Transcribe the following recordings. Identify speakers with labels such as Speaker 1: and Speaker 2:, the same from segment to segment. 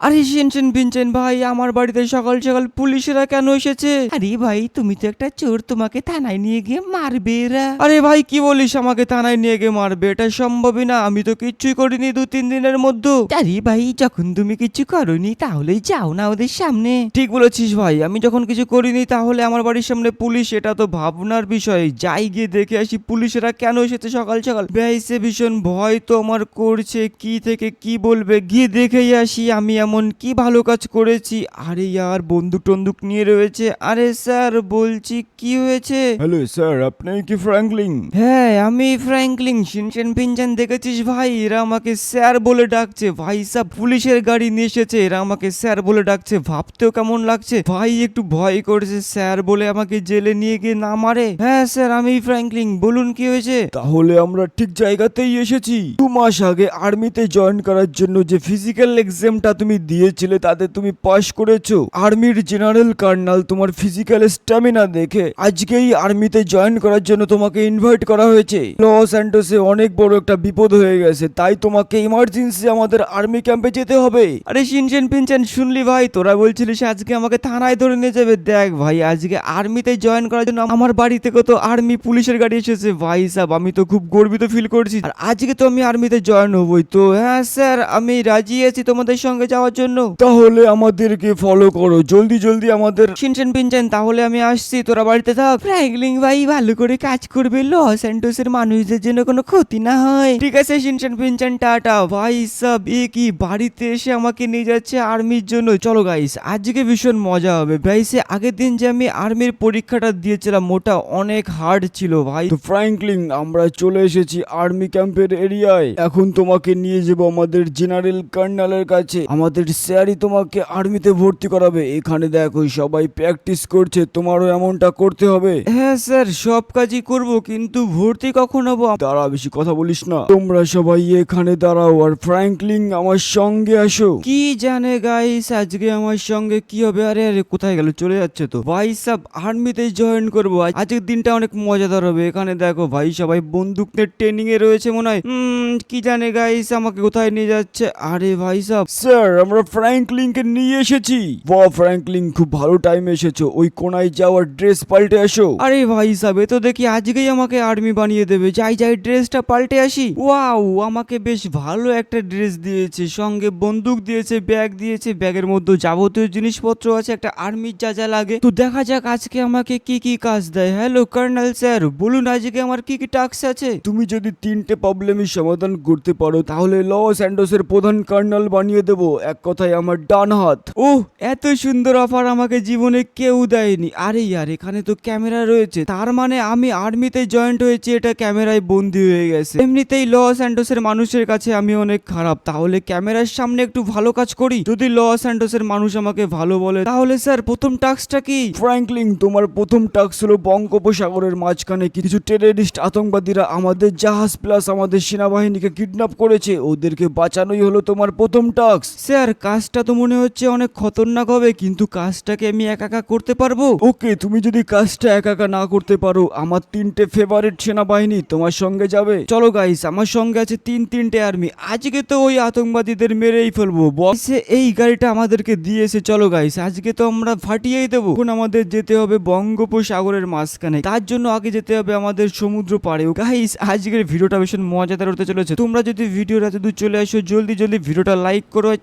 Speaker 1: আরে শিনচেন পিনচেন ভাই আমার বাড়িতে সকাল সকাল পুলিশেরা কেন এসেছে?
Speaker 2: আরে ভাই তুমি তো একটা চোর তোমাকে থানায় নিয়ে গিয়ে মারবে এরা।
Speaker 1: আরে ভাই কি বলিস আমাকে থানায় নিয়ে গিয়ে মারবে? এটা সম্ভবই না আমি তো কিচ্ছুই করিনি দু তিন দিনের মধ্যে।
Speaker 2: আরে ভাই যখন তুমি কিছু করনি তাহলেই যাও না ওদের সামনে।
Speaker 1: ঠিক বলেছিস ভাই আমি যখন কিছু করিনি তাহলে আমার বাড়ির সামনে পুলিশ এটা তো ভাবনার বিষয়। যাই গিয়ে দেখে আসি পুলিশেরা কেন এসেছে সকাল সকাল। বেহাইসে ভীষণ ভয় তো আমার করছে কি থেকে কি বলবে? গিয়ে দেখেই আসি আমি এমন কি ভালো কাজ করেছি? আরে ইয়ার বন্দুক টন্দুক নিয়ে রয়েছে। আরে স্যার বলছি কি হয়েছে?
Speaker 3: হ্যালো স্যার আপনি কি ফ্র্যাঙ্কলিং
Speaker 1: হ্যাঁ আমি ফ্র্যাঙ্কলিন। শিনচেন পিনচেন দেখেছিস ভাই? এরা আমাকে স্যার বলে ডাকছে। ভাই সব পুলিশের গাড়ি নিয়ে এসেছে। এরা আমাকে স্যার বলে ডাকছে। ভাবতেও কেমন লাগছে? ভাই একটু ভয় করেছে। স্যার বলে আমাকে জেলে নিয়ে গিয়ে না মারে। হ্যাঁ স্যার আমি ফ্র্যাঙ্কলিন। বলুন কি হয়েছে?
Speaker 3: তাহলে আমরা ঠিক জায়গাতেই এসেছি। দু মাস আগে আর্মিতে জয়েন করার জন্য যে ফিজিক্যাল এক্সামটা তুমি দিয়েছিলে, তাতে তুমি পাশ করেছ। আর্মির জেনারেল কার্নাল তোমার ফিজিক্যাল স্ট্যামিনা দেখে আজকেই আর্মিতে জয়েন করার জন্য তোমাকে ইনভাইট করা হয়েছে। লস অ্যান্টোসে অনেক বড় একটা বিপদ হয়ে গেছে, তাই তোমাকে ইমার্জেন্সি আমাদের আর্মি ক্যাম্পে যেতে হবে।
Speaker 1: আরে শিনচেন পিনচেন শুনলি ভাই, তোরা বলছিলিস আজকে আমাকে থানায় ধরে নিয়ে যাবে। দেখ ভাই, আজকে আর্মিতে জয়েন করার জন্য আমার বাড়ি থেকে তো আর্মি পুলিশের গাড়ি এসেছে। ভাই সাহেব আমি তো খুব গর্বিত ফিল করছি। আর আজকে তো আমি আর্মিতে জয়েন হবই। তো হ্যাঁ স্যার, আমি রাজি আছি তোমাদের সঙ্গে যাওয়ার জন্য।
Speaker 3: তাহলে আমাদেরকে ফলো করো। জলদি জলদি আমাদের
Speaker 1: শিনচেন পিনচেন তাহলে আমি আসছি। তোরা বাড়িতে থাক।
Speaker 2: ফ্র্যাঙ্কলিন ভাই ভালো করে কাজ করবে। লস অ্যান্টোসের মানুষদের জন্য কোনো ক্ষতি না হয়।
Speaker 1: ঠিক আছে শিনচেন পিনচেন টাটা। ভাই সাব এ কি বাড়িতে এসে আমাকে নিয়ে যাচ্ছে আর্মির জন্য? চলো গাইস আজকে ভীষণ মজা হবে। ভাইসে আগের দিন যে আমি আর্মির পরীক্ষাটা দিয়েছিলাম মোটা অনেক হার্ড ছিল ভাই।
Speaker 3: তো ফ্র্যাঙ্কলিং আমরা চলে এসেছি আর্মি ক্যাম্পের এরিয়ায়। এখন তোমাকে নিয়ে যাব আমাদের জেনারেল কর্নালের কাছে। আমাদের স্যারই তোমাকে আর্মিতে ভর্তি করাবে। এখানে দেখো সবাই প্র্যাকটিস করছে তোমারও এমনটা করতে হবে।
Speaker 1: হ্যাঁ স্যার সব কাজই করব কিন্তু ভর্তি কখন হব?
Speaker 3: দাঁড়া বেশি কথা বলিস না। তোমরা সবাই এখানে দাঁড়াও আর ফ্র্যাঙ্কলিং আমার সঙ্গে আসো।
Speaker 1: কি জানে গাইস আজকে আমার সঙ্গে কি হবে? আরে আরে কোথায় গেল? চলে যাচ্ছে তো। ভাই সব আর্মিতে জয়েন করব। আজ- আজকের দিনটা অনেক মজাদার হবে। এখানে দেখো ভাই সবাই বন্দুক নিয়ে ট্রেনিং এ রয়েছে মনে হয়। কি জানে গাইস আমাকে কোথায় নিয়ে যাচ্ছে? আরে ভাই সব।
Speaker 3: স্যার আমরা ফ্র্যাঙ্কলিংকে নিয়ে এসেছি। বাহ ফ্র্যাঙ্কলিং খুব ভালো টাইমে এসেছ। ওই কোনায় যাওয়ার ড্রেস পাল্টে আসো।
Speaker 1: আরে ভাই সাহেব এ তো দেখি আজকেই আমাকে আর্মি বানিয়ে দেবে। যাই যাই ড্রেসটা পাল্টে আসি। ওয়াও আমাকে বেশ ভালো একটা ড্রেস দিয়েছে। সঙ্গে বন্দুক দিয়েছে ব্যাগ দিয়েছে ব্যাগের মধ্যে যাবতীয় জিনিসপত্র আছে একটা আর্মির যা যা লাগে। তো দেখা যাক আজকে আমাকে কি কি কাজ দেয়। হ্যালো কর্নেল স্যার বলুন আজকে আমার কি কি টাস্ক আছে?
Speaker 3: তুমি যদি তিনটে প্রবলেমের সমাধান করতে পারো তাহলে লস অ্যান্ডোসের প্রধান কার্নাল বানিয়ে দেবো। এক কথায় আমার ডান হাত।
Speaker 1: ও এত সুন্দর অফার আমাকে জীবনে কেউ দেয়নি। আরে ইয়ার এখানে তো ক্যামেরা রয়েছে। তার মানে আমি আর্মিতে জয়েন্ট হয়েছি এটা ক্যামেরায় বন্দি হয়ে গেছে। এমনিতেই লস অ্যান্ডোসের মানুষের কাছে আমি অনেক খারাপ। তাহলে ক্যামেরার সামনে একটু ভালো কাজ করি? যদি লস অ্যান্ডোসের মানুষ আমাকে ভালো বলে তাহলে স্যার প্রথম টাস্কটা কি?
Speaker 3: ফ্র্যাঙ্কলিং তোমার প্রথম টাস্ক হলো বঙ্গোপসাগরের মাঝখানে কিছু টেররিস্ট আতঙ্কবাদীরা আমাদের জাহাজ প্লাস আমাদের সেনাবাহিনীকে কিডন্যাপ করেছে। ওদেরকে বাঁচানোই হলো তোমার প্রথম টাস্ক।
Speaker 1: স্যার কাজটা তো মনে হচ্ছে অনেক খতরনাক হবে কিন্তু কাজটাকে আমি একা একা করতে পারব?
Speaker 3: ওকে তুমি যদি কাজটা একা একা না করতে পারো আমার তিনটে ফেভারিট সেনাবাহিনী তোমার সঙ্গে যাবে।
Speaker 1: চলো গাইস আমার সঙ্গে আছে তিন তিনটে আর্মি আজকে তো ওই আতঙ্কবাদীদের মেরেই ফেলব। বসে এই গাড়িটা আমাদেরকে দিয়েছে চলো গাইস আজকে তো আমরা ফাটিয়েই দেবো। এখন আমাদের যেতে হবে বঙ্গোপসাগরের মাঝখানে। তার জন্য আগে যেতে হবে আমাদের সমুদ্র পাড়েও গাইস আজকের ভিডিওটা ভীষণ মজাদার হতে চলেছে। তোমরা যদি ভিডিওর এত দূর চলে আসো জলদি জলদি ভিডিওটা লাইক করো আর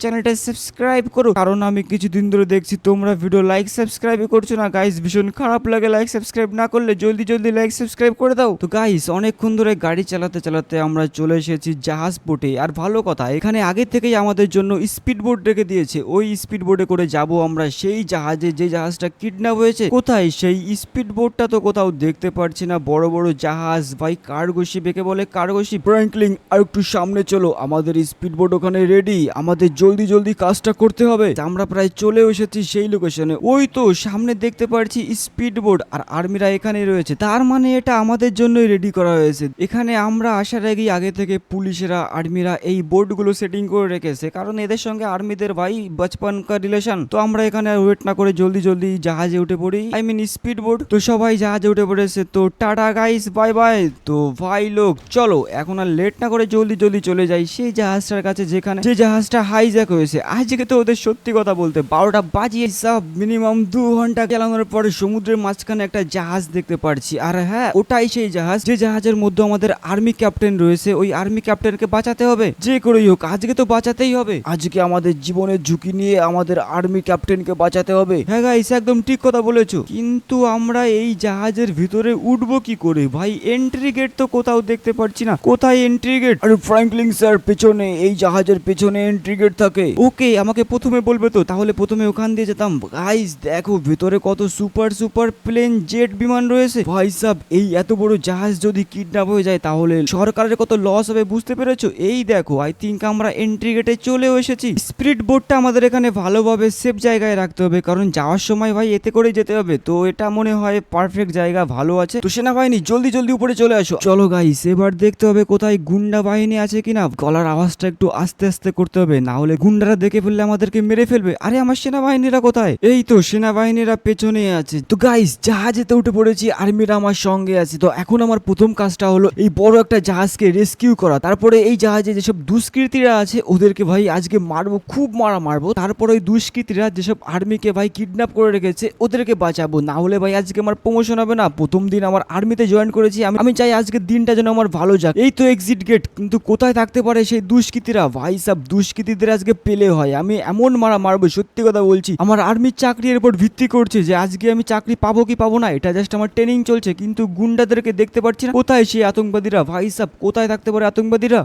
Speaker 1: সাবস্ক্রাইব করো। কারণ আমি কিছুদিন ধরে দেখছি তোমরা ভিডিও লাইক সাবস্ক্রাইব করছ না। গাইস ভীষণ খারাপ লাগে লাইক সাবস্ক্রাইব না করলে জলদি জলদি লাইক সাবস্ক্রাইব করে দাও। তো গাইস অনেকক্ষণ ধরে গাড়ি চালাতে চালাতে আমরা চলে এসেছি জাহাজ বোটে আর ভালো কথা, এখানে আগে থেকেই আমাদের জন্য স্পিড বোট রেখে দিয়েছে। ওই স্পিড বোটে করে যাব আমরা সেই জাহাজে। যে জাহাজটা কিডন্যাপ হয়েছে, কোথায়? সেই স্পিড বোটটা তো কোথাও দেখতে পারছি না। বড় বড় জাহাজ, ভাই কার্গো শিপ একে বলে কার্গো শিপ
Speaker 3: ফ্র্যাঙ্কলিং আর একটু সামনে চলো। আমাদের স্পিড বোট ওখানে রেডি আমাদের জলদি জলদি কাজটা করতে হবে।
Speaker 1: আমরা প্রায় চলে এসেছি সেই লোকেশনে ওই তো, সামনে দেখতে পাচ্ছি স্পিড বোট আর আর্মিরা এখানে রয়েছে। তার মানে এটা আমাদের জন্যই রেডি করা হয়েছে। এখানে আমরা আসার আগেই আগে থেকে পুলিশেরা আর্মিরা এই বোটগুলো সেটিং করে রেখেছে। কারণ এদের সঙ্গে আর্মিদের ভাই বচপন রিলেশন তো আমরা এখানে ওয়েট না করে জলদি জলদি জাহাজে উঠে পড়ি। আই মিন স্পিড বোট তো সবাই জাহাজে উঠে পড়েছে। তো টাটা গাইস বাই বাই তো ভাই লোক, চলো। এখন আর লেট না করে জলদি জলদি চলে যাই। সেই জাহাজটার কাছে যেখানে যে জাহাজটা হাইজ্যাক হয়েছে। রয়েছে আজকে তো ওদের সত্যি কথা বলতে, বারোটা বাজিয়ে সব মিনিমাম দু ঘণ্টা চালানোর পরে সমুদ্রের মাঝখানে একটা জাহাজ দেখতে পারছি। আর হ্যাঁ ওটাই সেই জাহাজ। যে জাহাজের মধ্যে আমাদের আর্মি ক্যাপ্টেন রয়েছে, ওই আর্মি ক্যাপ্টেনকে বাঁচাতে হবে। যে করেই হোক, আজকে তো বাঁচাতেই হবে।
Speaker 3: আজকে আমাদের জীবনের ঝুঁকি নিয়ে আমাদের আর্মি ক্যাপ্টেনকে বাঁচাতে হবে।
Speaker 1: হ্যাঁ গাইস একদম ঠিক কথা বলেছ। কিন্তু আমরা এই জাহাজের ভিতরে উঠবো কি করে? ভাই এন্ট্রি গেট তো কোথাও দেখতে পাচ্ছি না। কোথায় এন্ট্রি গেট
Speaker 3: আরে ফ্র্যাঙ্কলিন স্যার পেছনে। এই জাহাজের পেছনে এন্ট্রি গেট থাকে।
Speaker 1: ওকে, আমাকে প্রথমে বলবে তো, তাহলে প্রথমে ওখান দিয়ে যেতাম। গাইস দেখো, ভেতরে কত সুপার সুপার প্লেন জেট বিমান রয়েছে। ভাই সাব, এই এত বড় জাহাজ যদি কিডন্যাপ হয়ে যায়, তাহলে সরকারের কত লস হবে বুঝতে পেরেছ? এই দেখো আই থিঙ্ক আমরা এন্ট্রি গেটে চলেও এসেছি। স্পিরিট বোটটা আমাদের এখানে ভালোভাবে সেফ জায়গায় রাখতে হবে, কারণ যাওয়ার সময় ভাই এতে করে যেতে হবে। তো এটা মনে হয় পারফেক্ট জায়গা, ভালো আছে। তো সেনাবাহিনী, জলদি জলদি উপরে চলে আসো। চলো গাইস এবার দেখতে হবে কোথায় গুন্ডা বাহিনী আছে কিনা। গলার আওয়াজটা একটু আস্তে আস্তে করতে হবে, না হলে গুন্ডারা দেখে ফেললে আমাদেরকে মেরে ফেলবে। আরে, আমার সেনাবাহিনীরা কোথায়? এই তো, সেনাবাহিনীরা পেছনে আছে। তো গাইস জাহাজেতে উঠে পড়েছি আর্মিরা আমার সঙ্গে আছে। তো এখন আমার প্রথম কাজটা হলো এই বড় একটা জাহাজকে রেস্কিউ করা। তারপরে এই জাহাজে যেসব দুষ্কৃতীরা আছে, ওদেরকে ভাই আজকে মারবো, খুব মারা মারবো। তারপরে ওই দুষ্কৃতীরা যেসব আর্মিকে ভাই কিডন্যাপ করে রেখেছে, ওদেরকে বাঁচাবো। না হলে ভাই আজকে আমার প্রমোশন হবে না। প্রথম দিন আমার আর্মিতে জয়েন করেছি, আমি আমি চাই আজকের দিনটা যেন আমার ভালো যাক। এই তো এক্সিট গেট কিন্তু কোথায় থাকতে পারে সেই দুষ্কৃতীরা? ভাই সব, দুষ্কৃতীদের আজকে পেলে হয়। আমি এমন মারা মারবো, সত্যি কথা বলছি। আমার আর্মির চাকরির উপর ভিত্তি করছে যে আজকে আমি চাকরি পাবো কি পাবো না, এটা জাস্ট আমার ট্রেনিং চলছে। কিন্তু গুন্ডাদেরকে দেখতে পাচ্ছি না। কোথায় সেই আতঙ্কবাদীরা? ভাই সাব, কোথায় থাকতে পারে আতঙ্কবাদীরা?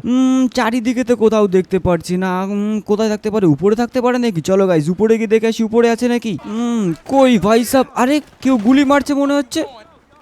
Speaker 1: চারিদিকে তো কোথাও দেখতে পারছি না। কোথায় থাকতে পারে? উপরে থাকতে পারে নাকি? চলো গাইজ উপরে গিয়ে দেখে আসি, উপরে আছে নাকি? কই ভাই সাব? আরে, কেউ গুলি মারছে মনে হচ্ছে।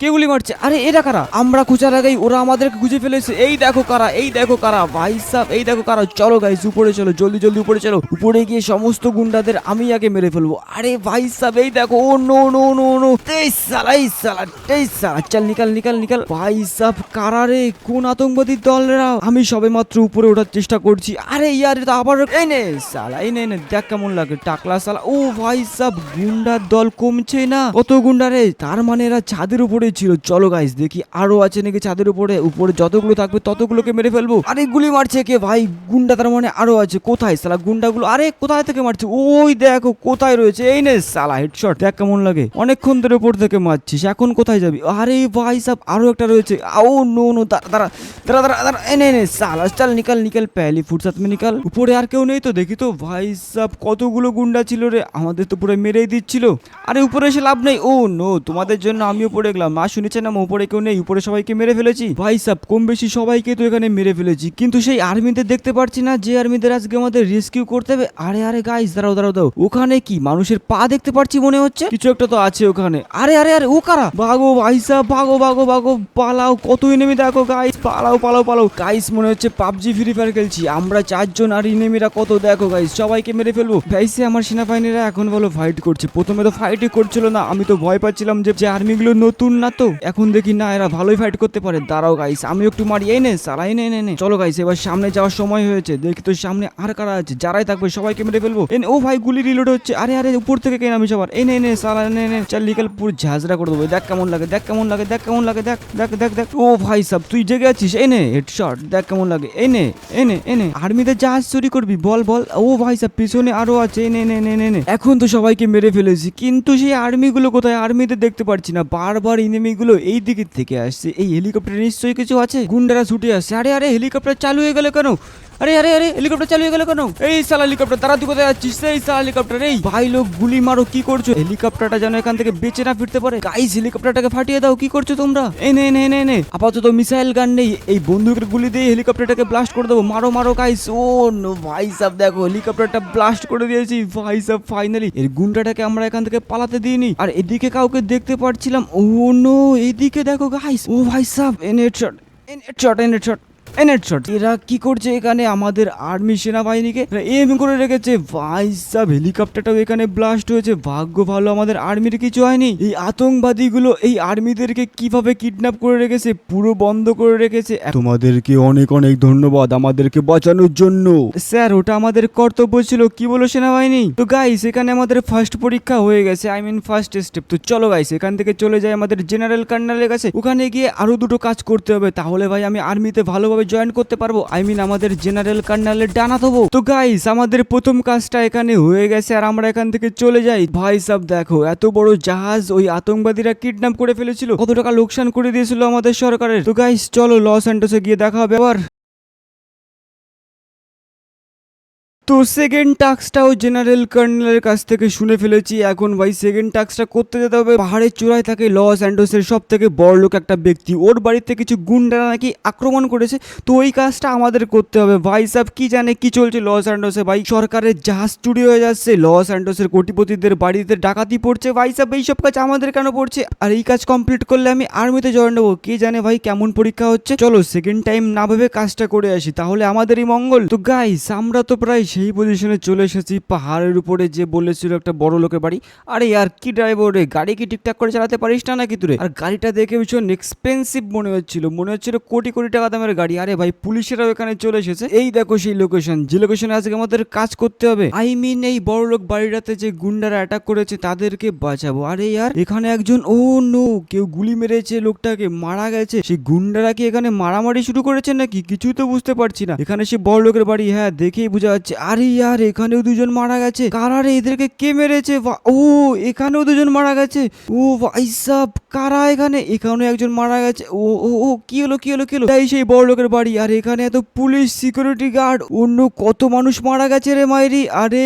Speaker 1: কে গুলি মারছে? আরে এরা কারা? আমরা খোঁজার আগেই ওরা আমাদেরকে খুঁজে ফেলেছে। এই দেখো কারা, এই দেখো কারা, ভাই সাব, এই দেখো কারা। চলো গাইস উপরে চলো, জলদি জলদি উপরে চলো। উপরে গিয়ে সমস্ত গুন্ডাদের আমি আগে মেরে ফেলব। আরে ভাই সাব, এই দেখো, ও নো নো নো নো তেইশ সালা, এই সালা তেইশ সালা। চল নিকাল নিকাল নিকাল। ভাই সাব, কারা রে? কোন আতঙ্কবাদীর দলরা আমি সবে মাত্র উপরে ওঠার চেষ্টা করছি। আরে ইয়ার তো আবার এই নে সালা এই নে, দেখ কেমন লাগে। টাকলা সালা। ও ভাই সাব, গুন্ডার দল কমছে না। কত গুন্ডা রে? তার মানে এরা ছাদের উপরে ছিল। চলো গাইস দেখি আরও আছে নাকি ছাদের উপরে। উপরে যতগুলো থাকবে ততগুলোকে মেরে ফেলব। আরে গুলি মারছে কে ভাই, গুন্ডা তার মানে আরও আছে। কোথায় সালা গুন্ডাগুলো? আরে কোথায় থেকে মারছে? ওই দেখো কোথায় রয়েছে। এই নে সালা হেডশট দেখ কেমন লাগে। অনেকক্ষণ ধরে উপর থেকে মারছিস, এখন কোথায় যাবি? আরে ভাই সাব, আরও একটা রয়েছে। ও নো নো দাঁড়া দাঁড়া দাঁড়া দাঁড়া দাঁড়া, এই নে নে সালা চল নিকাল নিকাল পহলি ফুরসাত মে নিকাল। উপরে আর কেউ নেই তো, দেখি তো ভাই সাব কতগুলো গুন্ডা ছিল রে। আমাদের তো পুরো মেরেই দিচ্ছিল। আরে উপরে এসে লাভ নেই। ও নো তোমাদের জন্য আমি উপরে গেলাম। মা শুনেছে না, উপরে কেউ নেই, উপরে সবাইকে মেরে ফেলেছি। ভাই সাব, কম বেশি সবাইকে তো এখানে মেরে ফেলেছি। কিন্তু সেই আর্মিদের দেখতে পারছি না, যে আর্মিদের আজকে আমাদের রেস্কিউ করতে হবে। আরে আরে গাইস দাঁড়াও দাঁড়াও দাও ওখানে কি? মানুষের পা দেখতে পারছি মনে হচ্ছে? কিছু একটা তো আছে ওখানে। আরে আরে আরে, ও কারা? ভাগো ভাই সাব, ভাগো ভাগো ভাগো, পালাও কত এনেমি দেখো গাইস পালাও পালাও পালাও। গাইস মনে হচ্ছে পাবজি ফ্রি ফায়ার খেলছি। আমরা চারজন আর ইনেমিরা কত দেখো গাইস সবাইকে মেরে ফেলব। গাইসে আমার সেনাবাহিনীরা এখন বলো ফাইট করছে। প্রথমে তো ফাইটই করছিল না, আমি তো ভয় পাচ্ছিলাম যে যে আর্মিগুলো নতুন না তো? এখন দেখি না এরা ভালোই ফাইট করতে পারে। দাঁড়াও গাইস আমি একটু মারি এই নে সারাই নে নে নে চলো গাইস এবার সামনে যাওয়ার সময় হয়েছে। দেখি তো সামনে আর কারা আছে। যারাই থাকবে সবাইকে মেরে ফেলব। এই নে, ও ভাই গুলি রিলোড হচ্ছে। আরে আরে উপর থেকে কেন আমি সবার? এই নে নে সালা নে নে চাল নিকাল পুরো ঝাঁঝরা করে দেবো। দেখ কেমন লাগে দেখ কেমন লাগে দেখ কেমন লাগে দেখ দেখ দেখ দেখ। ও ভাই সাব তুই জেগে আছিস? এই নে হেডশট দেখ কেমন লাগে। এই নে এই নে এই নে আর্মিতে জাহাজ চুরি করবি বল বল। ও ভাই সাব পিছনে আরও আছে। এই নে নে নে নে নে এখন তো সবাইকে মেরে ফেলেছি। কিন্তু সেই আর্মিগুলো কোথায়? আর্মিতে দেখতে পারছি না। বারবার ইনেমিগুলো এই দিকের থেকে আসছে। এই হেলিকপ্টার নিশ্চয়ই কিছু আছে? গুন্ডারা ছুটে আসছে। আরে আরে হেলিকপ্টার চালু হয়ে গেল কেন? আরে আরে আরে হেলিকপ্টার চালু হয়ে গেল কেন? এই সালা হেলিকপ্টার তারা তুই কোথায় যাচ্ছিস? এই সালা হেলিকপ্টার এই। ভাই লোক, গুলি মারো, কি করছ? হেলিকপ্টারটা যেন এখান থেকে বেঁচে না ফিরতে পারে। গাইস হেলিকপ্টারটাকে ফাটিয়ে দাও, কি করছ তোমরা? এই নে নে নে নে। আপাতত মিসাইল গান নেই। এই বন্দুকের গুলি দিয়ে হেলিকপ্টারটাকে ব্লাস্ট করে দেবো। মারো মারো গাইস ও নো, ভাই সাব, দেখো হেলিকপ্টারটা ব্লাস্ট করে দিয়েছি। ভাই সাব ফাইনালি এর গুন্ডাটাকে আমরা এখান থেকে পালাতে দিইনি। আর এদিকে কাউকে দেখতে পাচ্ছিলাম ও নো, এদিকে দেখো গাইস ও ভাই সাব, N headshot N headshot N headshot এনএটশট এরা কি করছে এখানে? আমাদের আর্মি সেনাবাহিনীকে এম করে রেখেছে। ভাই সাব হেলিকপ্টারটাও এখানে ব্লাস্ট হয়েছে। ভাগ্য ভালো আমাদের আর্মির কিছু হয়নি। এই আতঙ্কবাদীগুলো এই আর্মিদেরকে কীভাবে কিডন্যাপ করে রেখেছে? পুরো বন্ধ করে রেখেছে।
Speaker 3: তোমাদেরকে অনেক অনেক ধন্যবাদ আমাদেরকে বাঁচানোর জন্য।
Speaker 1: স্যার ওটা আমাদের কর্তব্য ছিল। কি বলো সেনাবাহিনী? তো গাইস এখানে আমাদের ফার্স্ট পরীক্ষা হয়ে গেছে। আই মিন ফার্স্ট স্টেপ তো চলো গাইস এখান থেকে চলে যাই আমাদের জেনারেল কর্নালের কাছে। ওখানে গিয়ে আরও দুটো কাজ করতে হবে। তাহলে ভাই আমি আর্মিতে ভালোভাবে ভাবে জয়েন করতে পারব? আই মিন আমাদের জেনারেল কার্নালে ডানা দেবো তো গাইস আমাদের প্রথম কাজটা এখানে হয়ে গেছে আর আমরা এখান থেকে চলে যাই। ভাই সাব, দেখো, এত বড় জাহাজ ওই আতঙ্কবাদীরা কিডন্যাপ করে ফেলেছিল। কত টাকা লোকসান করে দিয়েছিল আমাদের সরকারের। তো গাইস চলো লস অ্যান্ডোসে গিয়ে দেখা হবে আবার। তো সেকেন্ড টাস্কটাও জেনারেল কর্নেলের কাছ থেকে শুনে ফেলেছি। এখন ভাই সেকেন্ড টাস্কটা করতে যেতে হবে। পাহাড়ের চূড়ায় থাকে লস অ্যান্ডোসের সব থেকে বড় লোক একটা ব্যক্তি। ওর বাড়িতে কিছু গুন্ডারা নাকি আক্রমণ করেছে। তো ওই কাজটা আমাদের করতে হবে। ভাই সাহেব কি জানে কি চলছে লস অ্যান্ডোসে? ভাই, সরকারের জাহাজ চুরি হয়ে যাচ্ছে। লস অ্যান্ডোসের কোটিপতিদের বাড়িতে ডাকাতি পড়ছে। ভাই সাহেব এইসব কাজ আমাদের কেন পড়ছে? আর এই কাজ কমপ্লিট করলে আমি আর্মিতে জয়েন নেব। কে জানে ভাই কেমন পরীক্ষা হচ্ছে? চলো সেকেন্ড টাইম না ভেবে কাজটা করে আসি। তাহলে আমাদেরই মঙ্গল। তো গাইস আমরা তো প্রায় সেই পজিশনে চলে এসেছি। পাহাড়ের উপরে যে বলেছিল একটা বড় লোকের বাড়ি। আরে আর কি ড্রাইভার রে? গাড়ি কি ঠিকঠাক করে চালাতে পারিস না নাকি তুই আর গাড়িটা দেখে ভীষণ এক্সপেন্সিভ মনে হচ্ছিল। মনে হচ্ছিল কোটি কোটি টাকা দামের গাড়ি। আরে ভাই, পুলিশেরাও এখানে চলে এসেছে। এই দেখো সেই লোকেশন যে লোকেশনে আজকে আমাদের কাজ করতে হবে। আই মিন এই বড় লোক বাড়িটাতে যে গুন্ডারা অ্যাটাক করেছে, তাদেরকে বাঁচাবো। আরে ইয়ার এখানে একজন, ও নো কেউ গুলি মেরেছে লোকটাকে, মারা গেছে। সেই গুন্ডারা কি এখানে মারামারি শুরু করেছে নাকি? কিছুই তো বুঝতে পারছি না। এখানে সে বড় লোকের বাড়ি। হ্যাঁ দেখেই বোঝা যাচ্ছে। আরে ইয়ার এখানেও দুজন মারা গেছে। কারা রে এদেরকে কে মেরেছে? ও এখানেও দুজন মারা গেছে। ও ভাই সাব কারা এখানে? এখানেও একজন মারা গেছে। ও ও ও কি হলো কি হলো কি হলো? তাই সেই বড় লোকের বাড়ি। আর এখানে এত পুলিশ সিকিউরিটি গার্ড অন্য কত মানুষ মারা গেছে রে মাইরি? আরে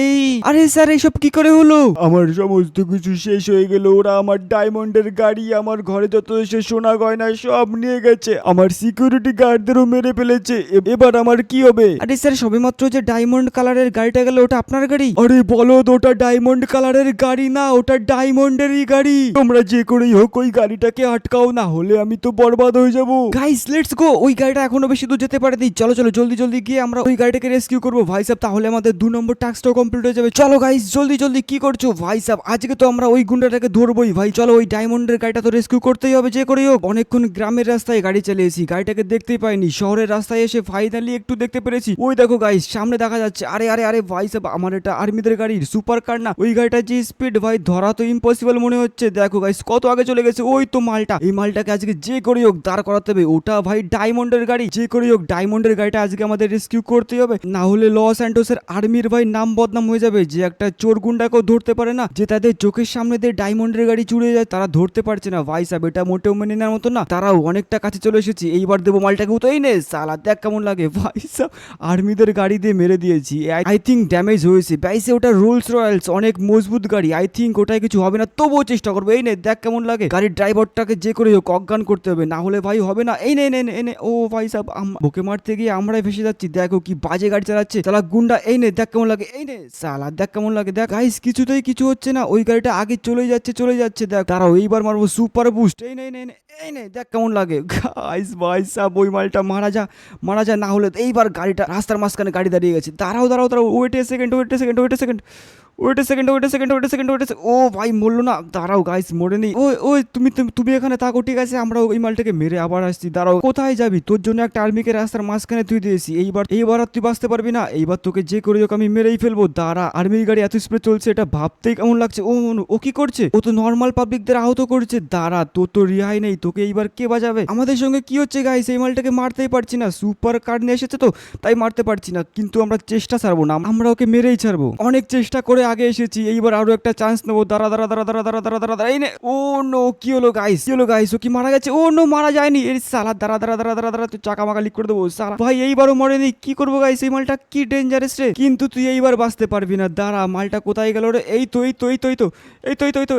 Speaker 1: আরে স্যার এইসব কি করে হলো?
Speaker 3: আমার সমস্ত কিছু শেষ হয়ে গেল। ওরা আমার ডায়মন্ডের গাড়ি আমার ঘরে যত এসে সোনা গয়না সব নিয়ে গেছে। আমার সিকিউরিটি গার্ডদেরও মেরে ফেলেছে। এবার আমার কি হবে?
Speaker 1: আরে স্যার সবেমাত্র যে ডায়মন্ড কালারের গাড়িটা গেল ওটা আপনার গাড়ি?
Speaker 3: আরে বলো ওটা ডায়মন্ড কালারের গাড়ি না ওটা ডায়মন্ডেরই গাড়ি। তোমরা যে করেই হোক ওই গাড়িটাকে আটকাও না হলে আমি তো বরবাদ হয়ে যাব।
Speaker 1: গাইস লেটস গো ওই গাড়িটা এখনও বেশি দূর যেতে পারেনি। চলো চলো জলদি জলদি গিয়ে আমরা ওই গাড়িটাকে রেস্কিউ করব। ভাই সাহেব তাহলে আমাদের দু নম্বর টাস্কটাও কমপ্লিট হয়ে যাবে। চলো গাইস জলদি জলদি কি করছ? ভাই সাহেব আজকে তো আমরা ওই গুন্ডাটাকে ধরবোই। ভাই চলো ওই ডায়মন্ডের গাড়িটা তো রেস্কিউ করতেই হবে যে করেই হোক। অনেকক্ষণ গ্রামের রাস্তায় গাড়ি চালিয়েছি গাড়িটাকে দেখতেই পাইনি। শহরের রাস্তায় এসে ফাইনালি একটু দেখতে পেরেছি। ওই দেখো গাইস সামনে দেখা যাচ্ছে আরে আরে আরে আরে, ভাই সাহেব, আমার এটা আর্মিদের গাড়ির সুপার কার না। ওই গাড়িটা যে স্পিড ভাই, ধরা তো ইম্পসিবল মনে হচ্ছে। দেখো গাইস কত আগে চলে গেছে? ওই তো মালটা। এই মালটাকে আজকে যে করে হোক দাঁড় করাতে হবে। ওটা, ভাই ডায়মন্ডের গাড়ি। যে করে হোক ডায়মন্ডের গাড়িটা আজকে আমাদের রেস্কিউ করতে হবে। না হলে লস অ্যান্টোসের আর্মির ভাই, নাম বদনাম হয়ে যাবে। যে একটা চোর গুন্ডাকেও ধরতে পারে না। যে তাদের চোখের সামনে দিয়ে ডায়মন্ডের গাড়ি চুড়ে যায়, তারা ধরতে পারছে না। ভাই সাহেব, এটা মোটেও মেনে নেওয়ার মতো না। তারাও অনেকটা কাছে চলে এসেছি। এইবার দেবো মালটাকে। উতোই নে, সালা, দেখ কেমন লাগে। ভাই সাহেব আর্মিদের গাড়ি দিয়ে মেরে দিয়েছি। আই থিঙ্ক ড্যামেজ হয়েছে বাইসে ওটা রোলস রয়্যালস অনেক মজবুত গাড়ি আই থিঙ্ক ওটাই কিছু হবে না তবুও চেষ্টা করব এই নে দেখ কেমন লাগে গাড়ির ড্রাইভারটাকে যে করে হোক অজ্ঞান করতে হবে না হলে ভাই হবে না এই নে নে নে, ও ভাই আম- বুকে মারতে গিয়ে আমরাই ফেসে যাচ্ছি দেখো কি বাজে গাড়ি চালাচ্ছে চালা গুন্ডা এই নে দেখ কেমন লাগে এই নে সালা দেখ কেমন লাগে দেখ গাইস কিছুতেই কিছু হচ্ছে না ওই গাড়িটা আগে চলে যাচ্ছে চলে যাচ্ছে দেখ তারাও এইবার মারবো সুপার বুস্ট এই নে নে, এই নে, দেখ কেমন লাগে গাইস ভাই সাহেব ওই মালটা মারা যা মারা যা না হলে এইবার গাড়িটা রাস্তার মাঝখানে গাড়ি দাঁড়িয়ে গেছে দাঁড়াও দাঁড়াও দাঁড়াও wait a second wait a second wait a second wait a second wait a second wait a second wait ও ভাই মরলো না, দাঁড়াও গাইস মরে নেই, ওই ওই, তুমি, তুমি- এখানে থাকো, ঠিক আছে, আমরা ওই মালটাকে মেরে আবার আসছি, দাঁড়াও, কোথায় যাবি? তোর জন্য একটা আর্মিকে রাস্তার মাঝখানে তুই দিয়েছি, এইবার এইবার আর তুই বাঁচতে পারবি না, এইবার তোকে যে করে আমি মেরেই ফেলব, দাঁড়া আর্মির গাড়ি এত স্পিড চলছে, এটা ভাবতেই কেমন লাগছে, ও, ও- ও কি করছে? ও তো নর্মাল পাবলিকদের আহত করছে, দাঁড়া, তোর তো রিহাই নেই, তোকে এইবার কে বাজাবে আমাদের সঙ্গে কি হচ্ছে গাইস এই মালটাকে মারতেই পারছি না সুপার কার নিয়ে এসেছে তো, তাই মারতে পারছি না, কিন্তু আমরা চেষ্টা ছাড়বো না আমরা ওকে মেরেই ছাড়বো অনেক চেষ্টা করে আগে এসেছি এইবার আরও একটা চান্স নেব দাঁড়া দাঁড়া দাঁড়া দাঁড়া দাঁড়া দাঁড়া দাঁড়া দাঁড়া এই ও নো কি হলো গাইস কি হলো গাইস ও কি মারা গেছে ও নো মারা যায়নি এই সালা দাঁড়া দাঁড়া দাঁড়া দাঁড়া তুই চাকা মাকা লিক করে দেবো সালা ভাই এইবারও মরেনি কি করব গাইস এই মালটা কি ডেঞ্জারাস রে কিন্তু তুই এইবার বাঁচতে পারবি না দাঁড়া মালটা কোথায় গেল রে এই এই তো এই তো এই তো এই তো এই তো এই তো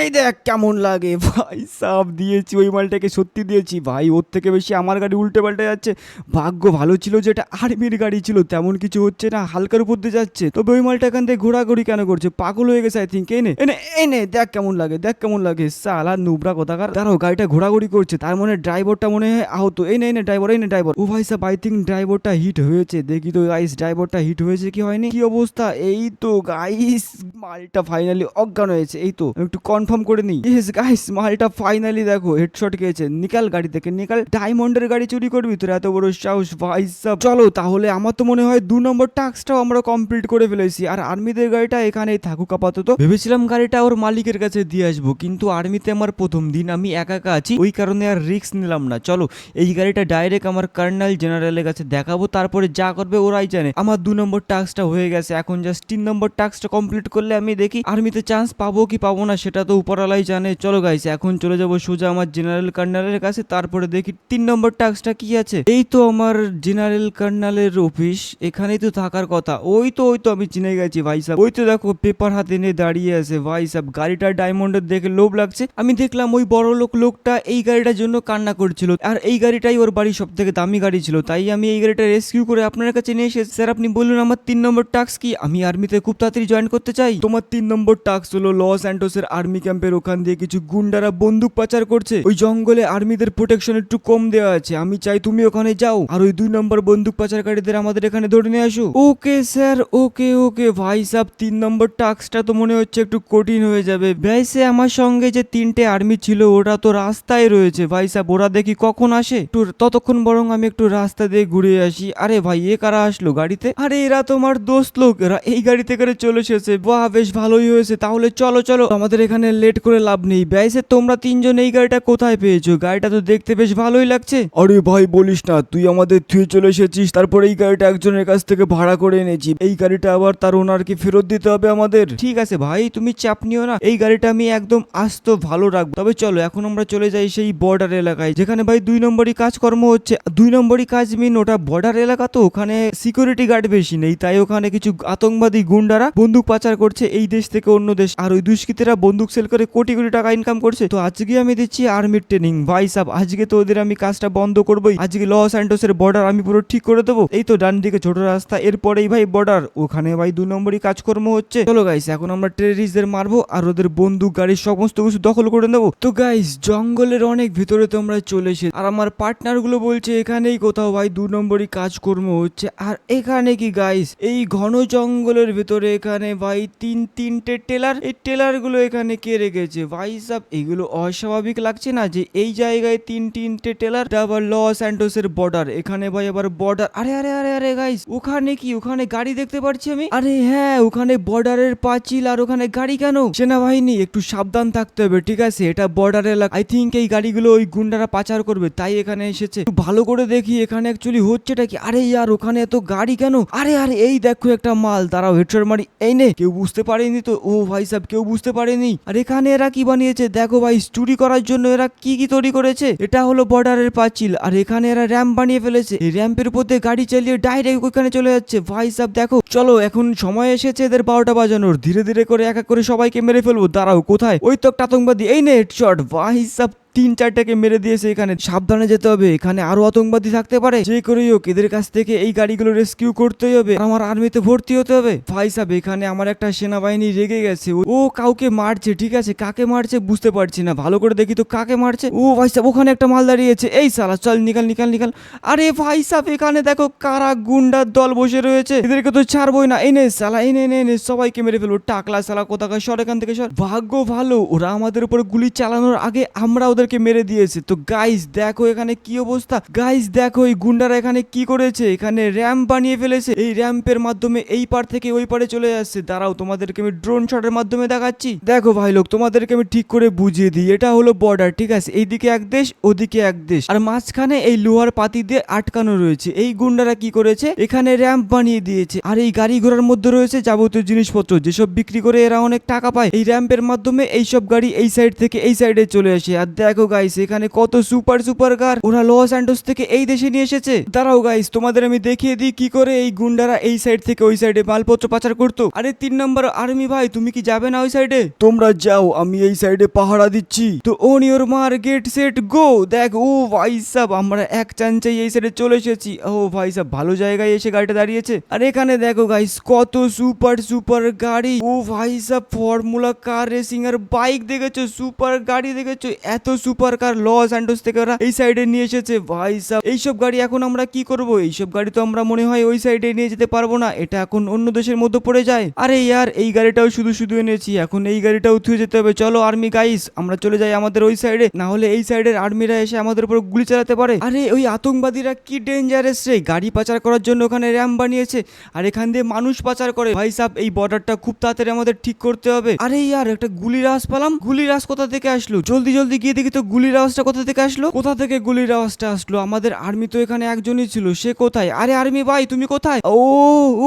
Speaker 1: এই দেখ কেমন লাগে। ভাই, সাপ দিয়েছি, ওই মালটাকে সত্যি দিয়েছি। ভাই, ওর থেকে বেশি আমার গাড়ি উল্টে পাল্টে যাচ্ছে। ভাগ্য ভালো ছিল যে এটা আর্মির গাড়ি ছিল, তেমন কিছু হচ্ছে না, হালকার উপর দিয়ে যাচ্ছে। তবে ওই মালটা এখান থেকে ঘোরাঘুরি কেন করছে? পাগল হয়ে গেছে আই থিঙ্ক এনে এই নে দেখ কেমন লাগে, দেখ কেমন লাগে। সালা নুবরা কোথাকার। দাঁড়াও, গাড়িটা ঘোরাঘুরি করছে, তার মনে ড্রাইভারটা মনে হয় আহত। এই নে এই নে, ড্রাইভার, এই নে, ড্রাইভার। ও ভাই সাহেব আই থিঙ্ক ড্রাইভারটা হিট হয়েছে। দেখি তো গাইস ড্রাইভারটা হিট হয়েছে কি হয়নি? কি অবস্থা? এই তো গাইস মালটা ফাইনালি অজ্ঞান হয়েছে, এই তো। একটু একটু কনফার্ম করে নিই ইয়েস গাইস মালটা ফাইনালি দেখো হেডশট খেয়েছে। নিকাল গাড়ি থেকে নিকাল ডায়মন্ডের গাড়ি চুরি করবি, তোর এত বড় সাহস, ভাই সাহেব চলো, তাহলে আমার তো মনে হয় দু নম্বর টাস্ক টাস্কটাও আমরা কমপ্লিট করে ফেলেছি। আর আর্মিদের গাড়িটা এখানেই থাকুক আপাতত। ভেবেছিলাম গাড়িটা ওর মালিকের কাছে দিয়ে আসব, কিন্তু আর্মিতে আমার প্রথম দিন আমি একা একা আছি, ওই কারণে আর রিস্ক নিলাম না। চলো, এই গাড়িটা ডাইরেক্ট আমার কার্নাল জেনারেলের কাছে দেখাবো, তারপরে যা করবে ওরাই জানে। আমার দু নম্বর টাস্কটা হয়ে গেছে, এখন জাস্ট তিন নম্বর টাস্কটা কমপ্লিট করলে আমি দেখি আর্মিতে চান্স পাবো কি পাবো না, সেটা তো উপরালাই জানে। চলো গাইস এখন চলে যাব সোজা আমার জেনারেল কার্নালের কাছে। তারপরে দেখি তিন নম্বর টাস্কটা কি আছে? এই তো আমার জেনারেল কার্নালের অফিস এখানেই তো থাকার কথা। ওই তো ওই তো আমি চিনে গেছি ভাই সাহেব ওই তো দেখো পেপার হাতে নিয়ে দাঁড়িয়ে আছে ভাই সাহেব গাড়িটা ডায়মন্ডের দেখে লোভ লাগছে। আমি দেখলাম ওই বড় লোক, লোকটা এই গাড়িটার জন্য কান্না করছিল। আর এই গাড়িটাই ওর বাড়ির সব থেকে দামি গাড়ি ছিল। তাই আমি এই গাড়িটা রেস্কিউ করে আপনার কাছে নিয়ে এসেছি। স্যার, আপনি বলুন আমার তিন নম্বর টাস্ক কি? আমি আর্মিতে খুব তাড়াতাড়ি জয়েন করতে চাই। তোমার তিন নম্বর টাস্ক হলো লস অ্যান্টোসের আর্মি ক্যাম্পের ওখান দিয়ে কিছু গুন্ডারা বন্দুক পাচার করছে। ওই জঙ্গলে আর্মিদের প্রোটেকশন একটু কম দেওয়া আছে। আমি চাই তুমি ওখানে যাও আর ওই দুই নম্বর বন্দুক পাচারকারীদের আমাদের এখানে ধরে নিয়ে আসো। Okay, sir, okay okay. ভাই সাহ তিন নম্বর টাস্কটা তো মনে হচ্ছে একটু কঠিন হয়ে যাবে। ভাইসে আমার সঙ্গে যে তিনটে আর্মি ছিল, ওরা তো রাস্তায় রয়েছে। ভাই সাহ ওরা দেখি কখন আসে? একটু ততক্ষণ বরং আমি একটু রাস্তা দিয়ে ঘুরে আসি। আরে ভাই, এ কারা আসলো গাড়িতে? আরে এরা তোমার দোস্ত লোক। এরা এই গাড়িতে করে চলে এসেছে। বাহ, বেশ ভালোই হয়েছে। তাহলে চলো চলো। আমাদের এখানে লেট করে লাভ নেই। ব্যাইসে তোমরা তিনজন এই গাড়িটা কোথায় পেয়েছ? গাড়িটা তো দেখতে বেশ ভালোই লাগছে।
Speaker 3: আরে ভাই বলিস না। তুই আমাদের থুয়ে চলে এসেছিস তারপর এই গাড়িটা একজনের কাছ থেকে ভাড়া করে এনেছি। এই গাড়িটা আবার তার ওনারকে ফেরত দিতে হবে আমাদের।
Speaker 1: ঠিক আছে ভাই তুমি চাপ নিও না। এই গাড়িটা আমি একদম আস্ত ভালো রাখব। তবে চলো এখন আমরা চলে যাই সেই বর্ডার এলাকায় যেখানে ভাই দুই নম্বরই কাজকর্ম হচ্ছে। দুই নম্বরই কাজ মিন ওটা বর্ডার এলাকা তো ওখানে সিকিউরিটি গার্ড বেশি নেই তাই ওখানে কিছু আতঙ্কবাদী গুন্ডারা বন্দুক পাচার করছে এই দেশ থেকে অন্য দেশ। আর ওই দুষ্কৃতীরা বন্দুক সেল করে কোটি কোটি টাকা ইনকাম করছে। তো আজকে আমি দিচ্ছি আর্মির ট্রেনিং ভাই সাব, আজকে তো ওদের আমি কাজটা বন্ধ করবোই। আজকে লস অ্যান্টোসের বর্ডার আমি পুরো ঠিক করে দেবো। এই তো ডান দিকে ছোট রাস্তা, এরপরেই ভাই বর্ডার ওখানে ভাই দু নম্বরই কাজকর্ম হচ্ছে। চলো গাইস এখন আমরা টেরিস্টদের মারবো আর ওদের বন্দুক, গাড়ির সমস্ত কিছু দখল করে নেব। তো গাইস জঙ্গলের অনেক ভিতরে তো আমরা চলে এসে আর আমার পার্টনারগুলো বলছে এখানেই কোথাও ভাই দু নম্বরই কাজকর্ম হচ্ছে। আর এখানে কি গাইস এই ঘন জঙ্গলের ভিতরে এখানে ভাই তিন তিনটে টেলার। এই টেলারগুলো এখানে কে রেখেছে। ভাই এগুলো অস্বাভাবিক লাগছে না যে এই জায়গায় তিন তিনটে টেলার আবার লস অ্যান্টোসের বর্ডার এখানে ভাই আবার বর্ডার আরে আরে আরে আরে গাইস ওখানে কি? ওখানে গাড়ি দেখতে পাচ্ছি আমি? আরে হ্যাঁ ওখানে বর্ডারের পাঁচিল আর ওখানে গাড়ি কেন? সেনাবাহিনী, একটু সাবধান থাকতে হবে, ঠিক আছে? এটা বর্ডার এলাকা আই থিঙ্ক এই গাড়িগুলো ওই গুন্ডারা পাচার করবে, তাই এখানে এসেছে। ভালো করে দেখি, এখানে অ্যাকচুয়ালি হচ্ছেটা কি? আরে ইয়ার, ওখানে এত গাড়ি কেন? আরে আরে, এই দেখো একটা মাল। দাঁড়াও, হেডশট মারি। এই নে, কেউ বুঝতে পারেনি তো? ও ভাই সাহেব, কেউ বুঝতে পারেনি? আর এখানে এরা কি বানিয়েছে? দেখো ভাই স্টুডি করার জন্য এরা কি কি তৈরি করেছে? এটা হলো বর্ডারের পাঁচিল, আর এখানে এরা র্যাম্প বানিয়ে ফেলেছে। এই র্যাম্পের উপর দিয়ে গাড়ি চালিয়ে ডাইরেক্ট ওইখানে চলে যাচ্ছে। ভাই সাহ দেখো। চলো, এখন সময় এসেছে এদের বারোটা বাজানোর। ধীরে ধীরে করে এক এক করে সবাইকে মেরে ফেলব। দাঁড়াও, কোথায়? ওই তো একটা আতঙ্কবাদী এই নে হেডশট ভাই সাহেব তিন চারটাকে মেরে দিয়েছে এখানে। সাবধানে যেতে হবে, এখানে আরও আতঙ্কবাদী থাকতে পারে। যে করেই হোক, এদের কাছ থেকে এই গাড়িগুলো রেস্কিউ করতেই হবে। আমার আর্মিতে ভর্তি হতে হবে। ভাই সাহেব, এখানে আমার একটা সেনাবাহিনী রেগে গেছে। ও- কাউকে মারছে, ঠিক আছে? কাকে মারছে বুঝতে পারছি না। ভালো করে দেখি তো কাকে মারছে। ও ভাই সাহেব, ওখানে একটা মাল দাঁড়িয়েছে। এই সালা, চল নিকাল নিকাল নিকাল। আরে ভাই সাহেব, এখানে দেখো কারা গুন্ডার দল বসে রয়েছে। এদেরকে তো ছাড়বোই না। এনে সালা এনে এনে এনে সবাইকে মেরে ফেলব টাকলা সালা, কোথাকার সর, এখান থেকে সর। ভাগ্য ভালো, ওরা আমাদের উপর গুলি চালানোর আগে আমরা ওদেরকে মেরে দিয়েছে। তো গাইস দেখো এখানে কি অবস্থা। গাইস দেখো এই গুন্ডারা এখানে কি করেছে? এখানে র্যাম্প বানিয়ে ফেলেছে। এই র্যাম্পের মাধ্যমে এই পার থেকে ওই পারে চলে যাচ্ছে। দাঁড়াও, তোমাদেরকে আমি ড্রোন শটের মাধ্যমে দেখাচ্ছি। দেখো ভাই লোক, তোমাদেরকে আমি ঠিক করে বুঝিয়ে দিই। এটা হলো বর্ডার ঠিক আছে? এইদিকে এক দেশ, ওদিকে এক দেশ। আর মাঝখানে এই লোহার পাতি দিয়ে আটকানো রয়েছে। এই গুন্ডারা কি করেছে? এখানে র্যাম্প বানিয়ে দিয়েছে। আর এই গাড়ি ঘোড়ার মধ্যে রয়েছে যাবতীয় জিনিসপত্র। যেসব বিক্রি করে এরা অনেক টাকা পায়। এই র্যাম্পের মাধ্যমে এইসব গাড়ি এই সাইড থেকে এই সাইডে চলে আসে। আর দেখো গাইস এখানে কত সুপার সুপার কার ওরা লস অ্যান্ডোস থেকে এই দেশে নিয়ে এসেছে। দাঁড়াও গাইস তোমাদের আমি দেখিয়ে দিই কি করে এই গুন্ডারা এই সাইড থেকে ওই সাইডে মালপত্র পাচার করতো। আরে, তিন নম্বর আর্মি ভাই, তুমি কি যাবে না ওই সাইডে
Speaker 3: তোমরা যাও, আমি এই সাইডে পাহারা দিচ্ছি।
Speaker 1: তো on your mark get set go দেখ, ও ভাই সাব, আমরা এক চাঞ্চাই এই সাইডে চলে এসেছি। ও ভাই সাব, ভালো জায়গায় এসে গাড়িটা দাঁড়িয়েছে। আর এখানে দেখো গাইস কত সুপার সুপার গাড়ি। ও ভাই সাব ফর্মুলা কার রেসিং আর বাইক দেখেছ সুপার গাড়ি দেখেছ, এত সুপার কার লস অ্যান্ডোস থেকে ওরা এই সাইডে নিয়ে এসেছে। ভাই সাব, এইসব গাড়ি এখন আমরা কি করব? এইসব গাড়ি তো আমরা মনে হয় ওই সাইডে নিয়ে যেতে পারব না। এটা এখন অন্য দেশের মধ্যে পড়ে যায়। আরে ইয়ার, এই গাড়িটাও শুধু শুধু এনেছি। এখন এই গাড়িটাও থুয়ে যেতে হবে। চলো আর্মি গাইস আমরা চলে যাই আমাদের ওই সাইডে না হলে এই সাইডের আর্মিরা এসে আমাদের উপর গুলি চালাতে পারে। আরে ওই আতঙ্কবাদীরা কি ডেঞ্জারাস রে! গাড়ি পাচার করার জন্য ওখানে র্যাম বানিয়েছে। আর এখান দিয়ে মানুষ পাচার করে। ভাই সাব, এই বর্ডারটা খুব তাড়াতাড়ি আমাদের ঠিক করতে হবে। আরে ইয়ার, একটা গুলির আওয়াজ পালাম। গুলির আওয়াজ কোথা থেকে আসলো? জলদি জলদি গিয়ে দেখি তো গুলির আওয়াজটা কোথা থেকে আসলো? কোথা থেকে গুলির আওয়াজটা আসলো? আমাদের আর্মি তো এখানে একজনই ছিল। সে কোথায়? আরে আর্মি ভাই, তুমি কোথায়? ও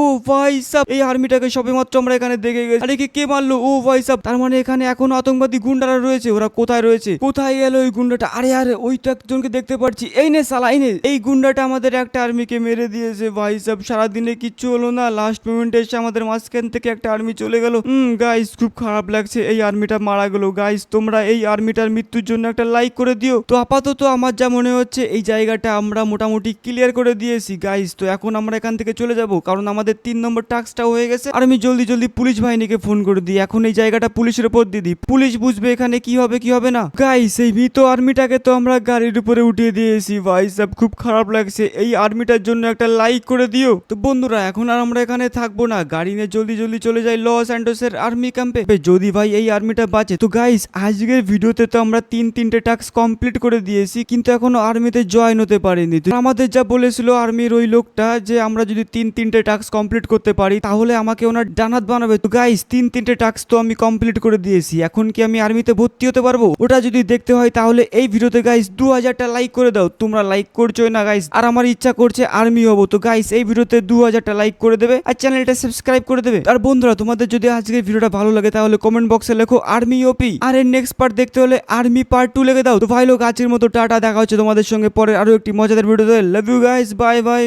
Speaker 1: ও ভাই সাব, এই আর্মিটাকে সবেমাত্র আমরা এখানে দেখে গেছি। আরে কে মারলো? ও ভাই সাব, তার মানে এখানে এখনও আতঙ্কবাদী গুন্ডারা রয়েছে। ওরা কোথায় রয়েছে? কোথায় গেল ওই গুন্ডাটা? আরে আরে, ওই তো একজনকে দেখতে পাচ্ছি। এই নে সালা এই নে। এই গুন্ডাটা আমাদের একটা আর্মিকে মেরে দিয়েছে ভাই সাব। সারাদিনে কিচ্ছু হলো না। লাস্ট মোমেন্টে এসে আমাদের মাঝখান থেকে একটা আর্মি চলে গেল। হুম গাইস খুব খারাপ লাগছে। এই আর্মিটা মারা গেল। গাইস তোমরা এই আর্মিটার মৃত্যুর জন্য একটা লাইক করে দিও। তো আপাতত আমার যা মনে হচ্ছে, এই জায়গাটা আমরা মোটামুটি ক্লিয়ার করে দিয়েছি গাইস তো এখন আমরা এখান থেকে চলে যাব, কারণ আমাদের তিন নম্বর টাস্কটাও হয়ে গেছে। আর আমি জলদি জলদি পুলিশ বাহিনীকে ফোন করে দিই। এখন এই জায়গাটা পুলিশের উপর দিয়ে দিই। পুলিশ বুঝবে এখানে কি হবে কি হবে না। গাইস এই মৃত আর্মিটাকে তো আমরা গাড়ির উপরে উঠিয়ে দিয়েছি, ভাই। সাহেব খুব খারাপ লাগছে। এই আর্মিটার জন্য একটা লাইক করে দিও। তো বন্ধুরা, এখন আর আমরা এখানে থাকব না। গাড়ি নিয়ে জলদি জলদি চলে যাই লস অ্যান্ডোসের আর্মি ক্যাম্পে যদি ভাই এই আর্মিটা বাঁচে, তো গাইস আজকের ভিডিওতে তো আমরা তিন তিন তিনটে টাস্ক কমপ্লিট করে দিয়েছি, কিন্তু এখনও আর্মিতে জয়েন হতে পারিনি। আমাদের যা বলেছিল আর্মির ওই লোকটা যে, আমরা যদি তিন তিনটে টাস্ক কমপ্লিট করতে পারি, তাহলে আমাকে ওনার ডানাত বানাবে। তো গাইস তিন তিনটে টাস্ক তো আমি কমপ্লিট করে দিয়েছি। এখন কি আমি আর্মিতে ভর্তি হতে পারব? ওটা যদি দেখতে হয়, তাহলে এই ভিডিওতে গাইস দু হাজারটা লাইক করে দাও। তোমরা লাইক করছোই না গাইস আর আমার ইচ্ছা করছে আর্মি হব। তো গাইস এই ভিডিওতে দু হাজারটা লাইক করে দেবে, আর চ্যানেলটা সাবস্ক্রাইব করে দেবে। আর বন্ধুরা, তোমাদের যদি আজকের ভিডিওটা ভালো লাগে, তাহলে কমেন্ট বক্সে লেখো আর্মি ওপি আর এর নেক্সট পার্ট দেখতে হলে আর্মি পার্ট টু লেগে দাও। তো ভাই লোক, আজকের মতো টাটা, দেখা হচ্ছে তোমাদের সঙ্গে পরে আরও একটি মজাদার ভিডিওতে love you guys bye bye